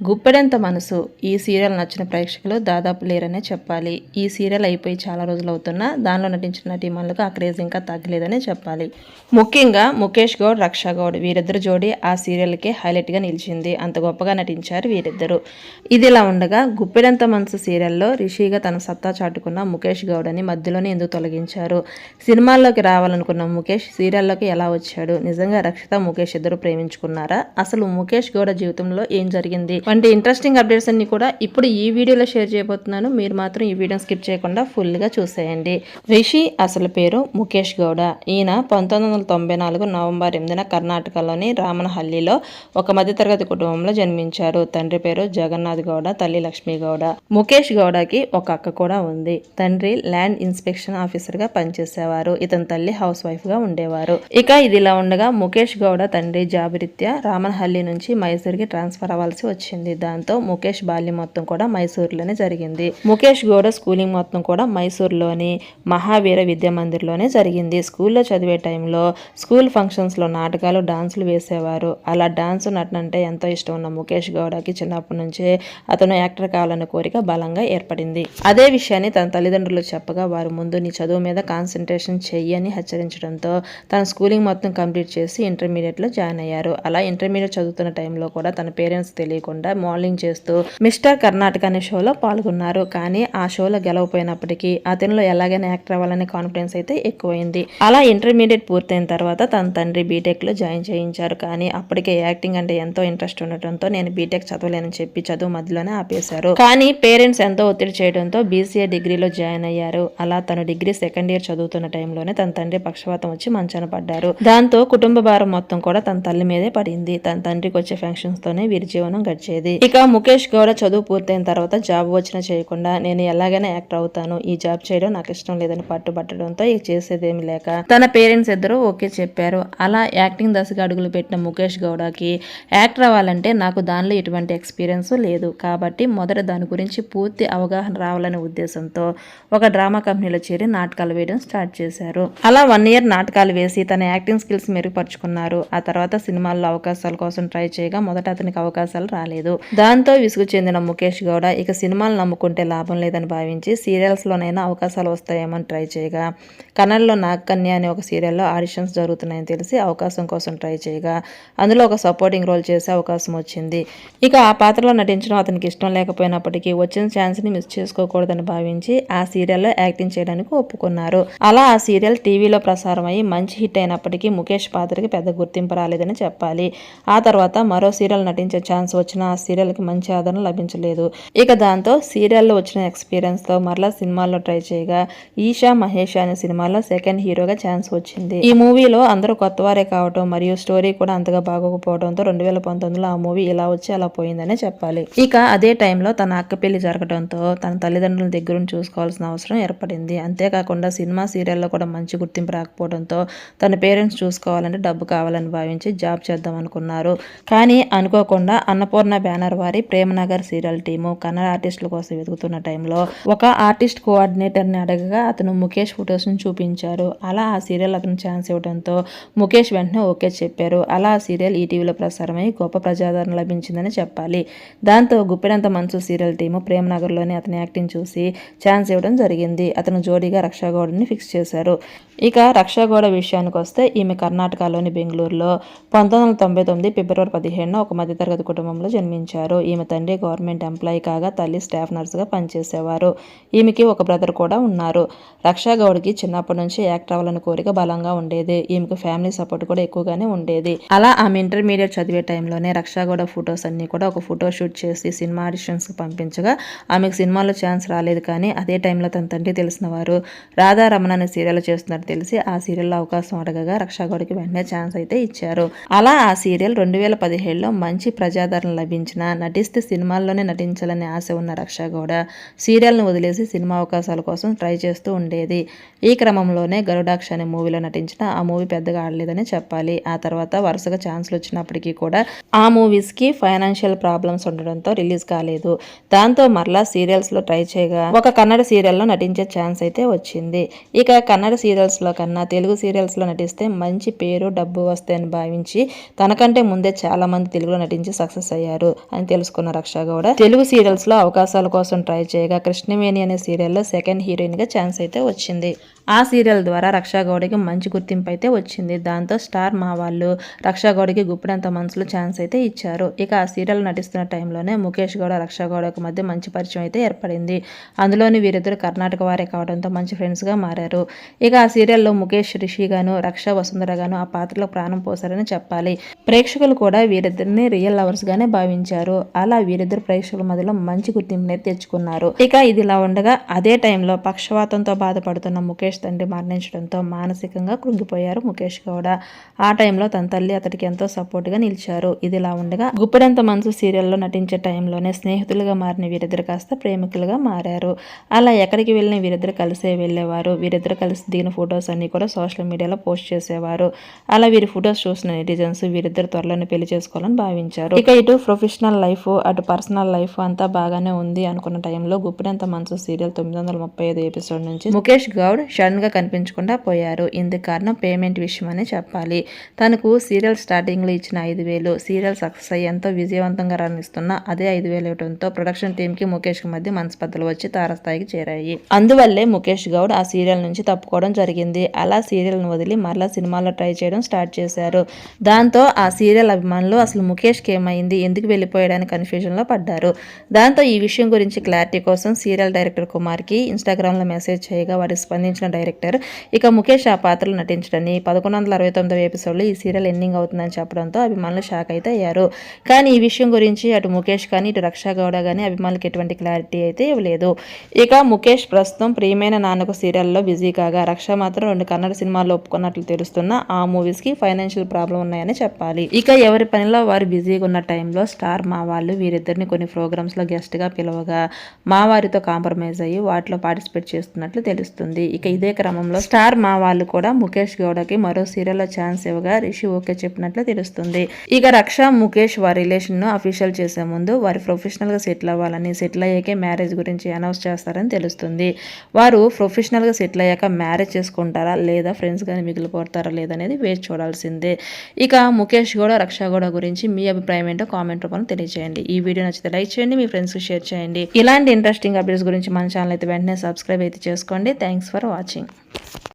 Guppedantha Manasu ఈ serial నచ్చిన ప్రేక్షకులు దాదాపు లేరనే చెప్పాలి. ఈ సీరియల్ అయిపోయి చాలా రోజులు అవుతున్నా దానిలో నటించిన నటీమణులకు ఆ క్రేజ్ ఇంకా తగ్గలేదనే చెప్పాలి. ముఖ్యంగా ముఖేష్ గౌడ్ రక్షా గౌడ్ వీరిద్దరు జోడి ఆ సీరియల్కి హైలైట్గా నిలిచింది. అంత గొప్పగా నటించారు వీరిద్దరు. ఇదిలా ఉండగా గుప్పెడంత మనసు సీరియల్లో రిషిగా తన సత్తా చాటుకున్న ముఖేష్ గౌడ్ అని మధ్యలోనే ఎందుకు తొలగించారు? సినిమాల్లోకి రావాలనుకున్న ముఖేష్ సీరియల్లోకి ఎలా వచ్చాడు? నిజంగా రక్షిత ముఖేష్ ఇద్దరు ప్రేమించుకున్నారా? అసలు ముఖేష్ గౌడ జీవితంలో ఏం జరిగింది? వంటి ఇంట్రెస్టింగ్ అప్డేట్స్ అన్ని కూడా ఇప్పుడు ఈ వీడియోలో షేర్ చేయబోతున్నాను. మీరు మాత్రం ఈ వీడియో స్కిప్ చేయకుండా ఫుల్గా చూసేయండి. రిషి అసలు పేరు ముఖేష్ గౌడ. ఈయన పంతొమ్మిది వందల తొంభై నాలుగు నవంబర్ ఎనిమిదిన కర్ణాటకలోని రామనహల్లిలో ఒక మధ్యతరగతి కుటుంబంలో జన్మించారు. తండ్రి పేరు జగన్నాథ్ గౌడ తల్లి లక్ష్మీ గౌడ. ముఖేష్ గౌడకి ఒక అక్క కూడా ఉంది. తండ్రి ల్యాండ్ ఇన్స్పెక్షన్ ఆఫీసర్గా పనిచేసేవారు. ఇతని తల్లి హౌస్ వైఫ్గా ఉండేవారు. ఇక ఇది ఇలా ఉండగా ముఖేష్ గౌడ తండ్రి జాబిరిత్య రామనహల్లి నుంచి మైసూర్కి ట్రాన్స్ఫర్ అవ్వాల్సి వచ్చింది. దాంతో ముఖేష్ బాల్యం మొత్తం కూడా మైసూరులోనే జరిగింది. ముఖేష్ గౌడ స్కూలింగ్ మొత్తం కూడా మైసూరులోని మహావీర విద్యా మందిర్లోనే జరిగింది. స్కూల్లో చదివే టైంలో స్కూల్ ఫంక్షన్స్లో నాటకాలు డాన్సులు వేసేవారు. అలా డాన్స్ నటన అంటే ఎంతో ఇష్టం ఉన్న ముఖేష్ గౌడకి చిన్నప్పటి నుంచే అతను యాక్టర్ కావాలన్న కోరిక బలంగా ఏర్పడింది. అదే విషయాన్ని తన తల్లిదండ్రులు చెప్పగా వారు ముందు నీ చదువు మీద కాన్సన్ట్రేషన్ చెయ్యని హెచ్చరించడంతో తన స్కూలింగ్ మొత్తం కంప్లీట్ చేసి ఇంటర్మీడియట్లో జాయిన్ అయ్యారు. అలా ఇంటర్మీడియట్ చదువుతున్న టైంలో కూడా తన పేరెంట్స్ తెలియకుండా మోడలింగ్ చేస్తూ మిస్టర్ కర్ణాటక అనే షోలో పాల్గొన్నారు. కానీ ఆ షోలో గెలవపోయినప్పటికీ అతనిలో ఎలాగైనా యాక్టర్ అవ్వాలనే కాన్ఫిడెన్స్ అయితే ఎక్కువైంది. అలా ఇంటర్మీడియట్ పూర్తయిన తర్వాత తన తండ్రి బీటెక్లో జాయిన్ చేయించారు. కానీ అప్పటికే యాక్టింగ్ అంటే ఎంతో ఇంట్రెస్ట్ ఉండటంతో నేను బీటెక్ చదవలేనని చెప్పి చదువు మధ్యలోనే ఆపేశారు. కానీ పేరెంట్స్ ఎంతో ఒత్తిడి చేయడంతో బీసీఏ డిగ్రీలో జాయిన్ అయ్యారు. అలా తను డిగ్రీ సెకండ్ ఇయర్ చదువుతున్న టైంలోనే తన తండ్రి పక్షపాతం వచ్చి మంచాన పడ్డారు. దాంతో కుటుంబ భారం మొత్తం కూడా తన తల్లి మీదే పడింది. తన తండ్రికి వచ్చే ఫంక్షన్స్ తోనే వీరి జీవనం గడిచేది. ఇక ముఖేష్ గౌడ చదువు పూర్తయిన తర్వాత జాబ్ వచ్చినా చేయకుండా నేను ఎలాగైనా యాక్టర్ అవుతాను. ఈ జాబ్ చేయడం నాకు ఇష్టం లేదని పట్టుబట్టడంతో ఇక చేసేదేమి లేక తన పేరెంట్స్ ఇద్దరు ఓకే చెప్పారు. అలా యాక్టింగ్ దశగా అడుగులు పెట్టిన ముఖేష్ గౌడకి యాక్టర్ అవ్వాలంటే నాకు దానిలో ఎటువంటి ఎక్స్పీరియన్స్ లేదు. కాబట్టి మొదట దాని గురించి పూర్తి అవగాహన రావాలనే ఉద్దేశంతో ఒక డ్రామా కంపెనీలో చేరి నాటకాలు వేయడం స్టార్ట్ చేశారు. అలా వన్ ఇయర్ నాటకాలు వేసి తన యాక్టింగ్ స్కిల్స్ మెరుగుపరుచుకున్నారు. ఆ తర్వాత సినిమాల్లో అవకాశాల కోసం ట్రై చేయగా మొదట అతనికి అవకాశాలు రాలేదు. దాంతో విసుగు చెందిన ముఖేష్ గౌడ ఇక సినిమాలు నమ్ముకుంటే లాభం లేదని భావించి సీరియల్స్లోనైనా అవకాశాలు వస్తాయేమని ట్రై చేయగా కన్నడలో నాగకన్య అనే ఒక సీరియల్లో ఆడిషన్స్ జరుగుతున్నాయని తెలిసి అవకాశం కోసం ట్రై చేయగా అందులో ఒక సపోర్టింగ్ రోల్ చేసే అవకాశం వచ్చింది. ఇక ఆ పాత్రలో నటించడం అతనికి ఇష్టం లేకపోయినప్పటికీ వచ్చిన ఛాన్స్ని మిస్ చేసుకోకూడదని భావించి ఆ సీరియల్లో యాక్టింగ్ చేయడానికి ఒప్పుకున్నారు. అలా ఆ సీరియల్ టీవీలో ప్రసారం అయ్యి మంచి హిట్ అయినప్పటికీ ముఖేష్ పాత్రకి పెద్ద గుర్తింపు రాలేదని చెప్పాలి. ఆ తర్వాత మరో సీరియల్ నటించే ఛాన్స్ వచ్చినా ఆ సీరియల్కి మంచి ఆదరణ లభించలేదు. ఇక దాంతో సీరియల్లో వచ్చిన ఎక్స్పీరియన్స్తో మరలా సినిమాల్లో ట్రై చేయగా ఈషా మహేష్ అనే సినిమాలో సెకండ్ హీరోగా ఛాన్స్ వచ్చింది. ఈ మూవీలో అందరూ కొత్తవారే కావటం మరియు స్టోరీ కూడా అంతగా బాగోకపోవడంతో రెండు వేల పంతొమ్మిదిలో ఆ మూవీ ఇలా వచ్చి అలా పోయిందనే చెప్పాలి. ఇక అదే టైంలో తన అక్క పెళ్ళి జరగడంతో తన తల్లిదండ్రుల దగ్గర చూసుకోవాల్సిన అవసరం ఏర్పడింది. అంతేకాకుండా సినిమా సీరియల్లో కూడా మంచి గుర్తింపు రాకపోవడంతో తన పేరెంట్స్ చూసుకోవాలంటే డబ్బు కావాలని భావించి జాబ్ చేద్దాం అనుకున్నారు కానీ అనుకోకుండా అన్నపూర్ణ బ్యానర్ వారి ప్రేమనగర్ సీరియల్ టీము కన్నడ ఆర్టిస్టుల కోసం వెతుకుతున్న టైంలో ఒక ఆర్టిస్ట్ కోఆర్డినేటర్ని అడగగా అతను ముఖేష్ ఫొటోస్ని చూపించారు. అలా ఆ సీరియల్ అతను ఛాన్స్ ఇవ్వడంతో ముఖేష్ వెంటనే ఓకే చెప్పారు. అలా ఆ సీరియల్ ఈటీవీలో ప్రసారమై గొప్ప ప్రజాదరణ లభించిందని చెప్పాలి. దాంతో గుప్పెడంత మనసు సీరియల్ టీము ప్రేమనగర్లోని అతని యాక్టింగ్ చూసి ఛాన్స్ ఇవ్వడం జరిగింది. అతను జోడీగా రక్షాగౌడ్ని ఫిక్స్ చేశారు. ఇక రక్షాగౌడ విషయానికి వస్తే ఈమె కర్ణాటకలోని బెంగళూరులో పంతొమ్మిది వందల తొంభై తొమ్మిది ఫిబ్రవరి పదిహేడున ఒక మధ్యతరగతి కుటుంబంలో జన్మించారు ఈమె తండ్రి గవర్నమెంట్ ఎంప్లాయీ కాగా తల్లి స్టాఫ్ నర్సుగా పనిచేసేవారు. ఈమెకి ఒక బ్రదర్ కూడా ఉన్నారు. రక్షాగౌడ్కి చిన్నప్పటి నుంచి యాక్టర్ అవ్వాలని కోరిక బలంగా ఉండేది. ఈమెకు ఫ్యామిలీ సపోర్ట్ కూడా ఎక్కువగానే ఉండేది. అలా ఆమె ఇంటర్మీడియట్ చదివే టైంలోనే రక్షాగౌడ ఫొటోస్ అన్ని కూడా ఒక ఫోటో షూట్ చేసి సినిమా ఆడిషన్స్కి పంపించగా ఆమెకు సినిమాలో ఛాన్స్ రాలేదు కానీ అదే టైంలో తన తండ్రి తెలిసిన వారు రాధారమణ అనే సీరియల్ చేస్తున్నట్టు తెలిసి ఆ సీరియల్లో అవకాశం అడగగా రక్షాగౌడ్కి వెంటనే ఛాన్స్ అయితే ఇచ్చారు. అలా ఆ సీరియల్ రెండు వేల పదిహేడులో మంచి ప్రజాదరణ లభించింది. అనిపించినా నటిస్తే సినిమాల్లోనే నటించాలనే ఆశ ఉన్న రక్ష కూడా సీరియల్ను వదిలేసి సినిమా అవకాశాల కోసం ట్రై చేస్తూ ఉండేది. ఈ క్రమంలోనే గరుడాక్ష అనే మూవీలో నటించిన ఆ మూవీ పెద్దగా ఆడలేదని చెప్పాలి. ఆ తర్వాత వరుసగా ఛాన్స్లు వచ్చినప్పటికీ కూడా ఆ మూవీస్కి ఫైనాన్షియల్ ప్రాబ్లమ్స్ ఉండడంతో రిలీజ్ కాలేదు. దాంతో మరలా సీరియల్స్లో ట్రై చేయగా ఒక కన్నడ సీరియల్లో నటించే ఛాన్స్ అయితే వచ్చింది. ఇక కన్నడ సీరియల్స్లో కన్నా తెలుగు సీరియల్స్లో నటిస్తే మంచి పేరు డబ్బు వస్తాయని భావించి తనకంటే ముందే చాలా మంది తెలుగులో నటించి సక్సెస్ అయ్యారు. అని తెలుసుకున్న రక్ష గౌడ. తెలుగు సీరియల్స్లో అవకాశాల కోసం ట్రై చేయగా కృష్ణవేణి అనే సీరియల్లో సెకండ్ హీరోయిన్గా ఛాన్స్ అయితే వచ్చింది. ఆ సీరియల్ ద్వారా రక్షా గౌడకి మంచి గుర్తింపు అయితే వచ్చింది. దాంతో స్టార్ మా వాళ్ళు రక్షా గౌడకి గుప్పిడంత మనసులో ఛాన్స్ అయితే ఇచ్చారు. ఇక ఆ సీరియల్ నటిస్తున్న టైంలోనే ముఖేష్ గౌడ రక్షాగౌడకు మధ్య మంచి పరిచయం అయితే ఏర్పడింది. అందులోని వీరిద్దరు కర్ణాటక వారే కావడంతో మంచి ఫ్రెండ్స్గా మారారు. ఇక ఆ సీరియల్లో ముఖేష్ రిషి గాను రక్ష వసుంధర గాను ఆ పాత్రలో ప్రాణం పోసారని చెప్పాలి. ప్రేక్షకులు కూడా వీరిద్దరిని రియల్ లవర్స్ గానే భావించారు. అలా వీరిద్దరు ప్రేక్షకుల మధ్యలో మంచి గుర్తింపుని తెచ్చుకున్నారు. ఇక ఇదిలా ఉండగా అదే టైంలో పక్షవాతంతో బాధపడుతున్న ముఖేష్ తండ్రి మరణించడంతో మానసికంగా కృంగిపోయారు ముఖేష్ గౌడ. ఆ టైంలో తన తల్లి అతడికి ఎంతో సపోర్ట్గా నిలిచారు. ఇదిలా ఉండగా గుప్పెడంత మనసు సీరియల్లో నటించే టైంలోనే స్నేహితులుగా మారిన వీరిద్దరు కాస్త ప్రేమికులుగా మారారు. అలా ఎక్కడికి వెళ్ళిన వీరిద్దరు కలిసే వెళ్ళేవారు. వీరిద్దరు కలిసి దిగిన ఫొటోస్ అన్ని కూడా సోషల్ మీడియాలో పోస్ట్ చేసేవారు. అలా వీరి ఫొటోస్ చూసిన నెటిజన్స్ వీరిద్దరు త్వరలోనే పెళ్ళి చేసుకోవాలని భావించారు. ఇక ఇటు ప్రొఫెషనల్ లైఫ్ అటు పర్సనల్ లైఫ్ అంతా బాగానే ఉంది అనుకున్న టైంలో గుప్పిడంత మనసు సీరియల్ తొమ్మిది వందల ముప్పై ఐదు ఎపిసోడ్ నుంచి ముఖేష్ గౌడ్ సడన్గా కనిపించకుండా పోయారు. ఇందుకు కారణం పేమెంట్ విషయం అని చెప్పాలి. తనకు సీరియల్ స్టార్టింగ్లో ఇచ్చిన ఐదు వేలు సీరియల్ సక్సెస్ అయ్యి ఎంతో విజయవంతంగా రాణిస్తున్న అదే ఐదు వేలు ఇవ్వడంతో ప్రొడక్షన్ టీంకి కి ముఖేష్ మధ్య మనస్పర్ధలు వచ్చి తారస్థాయికి చేరాయి. అందువల్లే ముఖేష్ గౌడ్ ఆ సీరియల్ నుంచి తప్పుకోవడం జరిగింది. అలా సీరియల్ను వదిలి మరలా సినిమాలో ట్రై చేయడం స్టార్ట్ చేశారు. దాంతో ఆ సీరియల్ అభిమానులు అసలు ముఖేష్కి ఏమైంది? ఎందుకు వెళ్ళిపోయాడని కన్ఫ్యూజన్లో పడ్డారు. దాంతో ఈ విషయం గురించి క్లారిటీ కోసం సీరియల్ డైరెక్టర్ కుమార్కి మెసేజ్ చేయగా వారికి స్పందించిన డైరెక్టర్. ఇక ముఖేష్ ఆ పాత్రలో నటించడని పదకొండు వందల అరవై తొమ్మిదవ ఎపిసోడ్లో ఈ సీరియల్ ఎండింగ్ అవుతుందని చెప్పడంతో అభిమానులు షాక్ అయితే అయ్యారు కానీ ఈ విషయం గురించి అటు ముఖేష్ కానీ ఇటు రక్షా గౌడ కానీ అభిమానులకు ఎటువంటి క్లారిటీ అయితే ఇవ్వలేదు. ఇక ముఖేష్ ప్రస్తుతం ప్రియమైన నాన్నకు సీరియల్లో బిజీ కాగా రక్ష మాత్రం రెండు కన్నడ సినిమాల్లో ఒప్పుకున్నట్లు తెలుస్తున్న ఆ మూవీస్కి ఫైనాన్షియల్ ప్రాబ్లం ఉన్నాయని చెప్పాలి. ఇక ఎవరి పనిలో వారు బిజీగా ఉన్న టైంలో స్టార్ మా వాళ్ళు వీరిద్దరిని కొన్ని ప్రోగ్రామ్స్లో గెస్ట్గా పిలవగా మా వారితో కాంప్రమైజ్ అయ్యి వాటిలో పార్టిసిపేట్ చేస్తున్నట్లు తెలుస్తుంది. ఇక ఇదే ఇదే క్రమంలో స్టార్ మా వాళ్ళు కూడా ముఖేష్ గౌడకి మరో సీరియల్లో ఛాన్స్ ఇవ్వగా రిషి ఓకే చెప్పినట్లు తెలుస్తుంది. ఇక రక్ష ముఖేష్ వారి రిలేషన్ను అఫీషియల్ చేసే ముందు వారి ప్రొఫెషనల్గా సెటిల్ అవ్వాలని సెటిల్ అయ్యాకే మ్యారేజ్ గురించి అనౌన్స్ చేస్తారని తెలుస్తుంది. వారు ప్రొఫెషనల్గా సెటిల్ అయ్యాక మ్యారేజ్ చేసుకుంటారా లేదా ఫ్రెండ్స్ గానీ మిగిలిపోతారా లేదనేది వేచి చూడాల్సిందే. ఇక ముఖేష్ గౌడ రక్ష గౌడ గురించి మీ అభిప్రాయం ఏంటో కామెంట్ రూపంలో తెలియజేయండి ఈ వీడియో నచ్చితే లైక్ చేయండి మీ ఫ్రెండ్స్కి షేర్ చేయండి. ఇలాంటి ఇంట్రెస్టింగ్ అప్డేట్స్ గురించి మన ఛానల్ అయితే వెంటనే సబ్స్క్రైబ్ అయితే చేసుకోండి. Thanks for watching watching.